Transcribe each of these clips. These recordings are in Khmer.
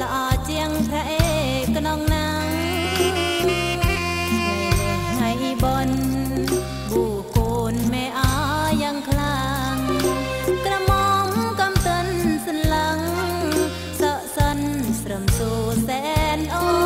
ល្អជាងព្រះអេក្នុងណាំងថ្ងៃនេះឲ្យបនប៊ូកូនមេអយ៉ាងខ្លាំងក្រមមកំទិនសន្លឹងសក់សិនស្រឹមសួរសែនអូ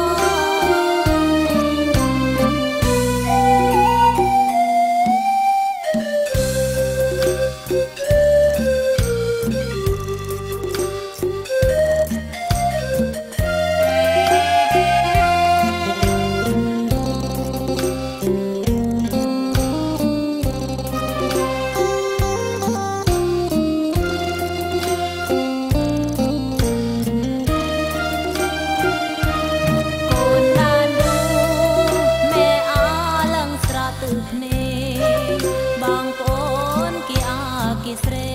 mis.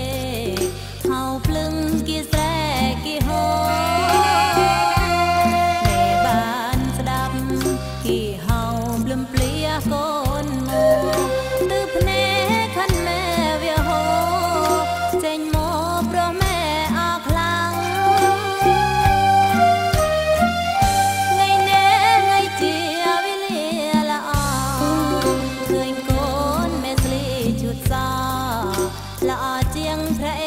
contra.